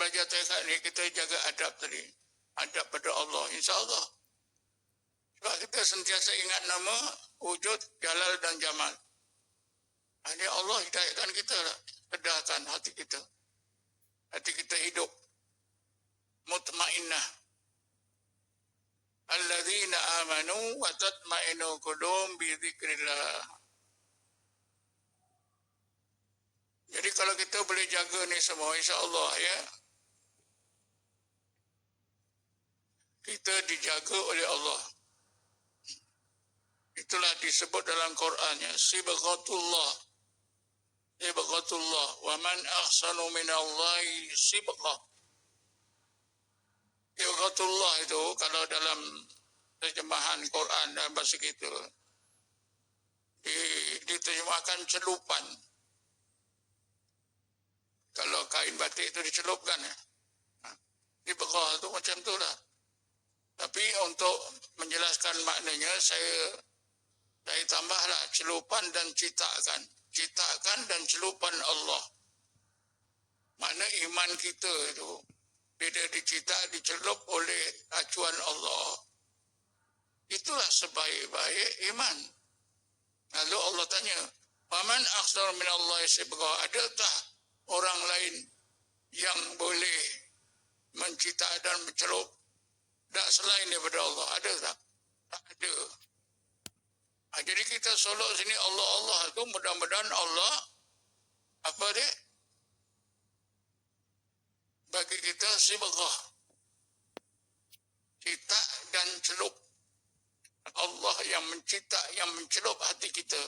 belajar tarikat ni kita jaga adab tadi. Adab pada Allah insya-Allah. Sebab kita sentiasa ingat nama wujud Jalal dan Jamal. Ini Allah hidayahkan kita. Kedahkan hati kita. Hati kita hidup. Mutmainnah. Alladzina amanu wa tatmainu qulum bi dzikrillah. Jadi kalau kita boleh jaga ni semua insya-Allah ya. Kita dijaga oleh Allah. Itulah disebut dalam Qurannya sibghatullah. Sibghatullah wa man ahsanu minallahi sibghah. Sibghatullah itu kalau dalam terjemahan Quran dalam bahasa kita di, diterjemahkan celupan. Kalau kain batik itu dicelupkan ya. Di bekah itu macam tu lah. Untuk menjelaskan maknanya saya saya tambahlah celupan dan citakan. Citakan dan celupan Allah. Mana iman kita itu bila dicita dicelup oleh acuan Allah. Itulah sebaik-baik iman. Lalu Allah tanya, "Waman akhsar min Allah sibgha?" Adakah orang lain yang boleh mencita dan mencelup tak selain daripada Allah? Ada tak? Tak ada. Ha, jadi kita solok sini Allah Allah itu mudah-mudahan Allah apa dia? Bagi kita sibghah. Cita dan celup. Allah yang mencita, yang mencelup hati kita.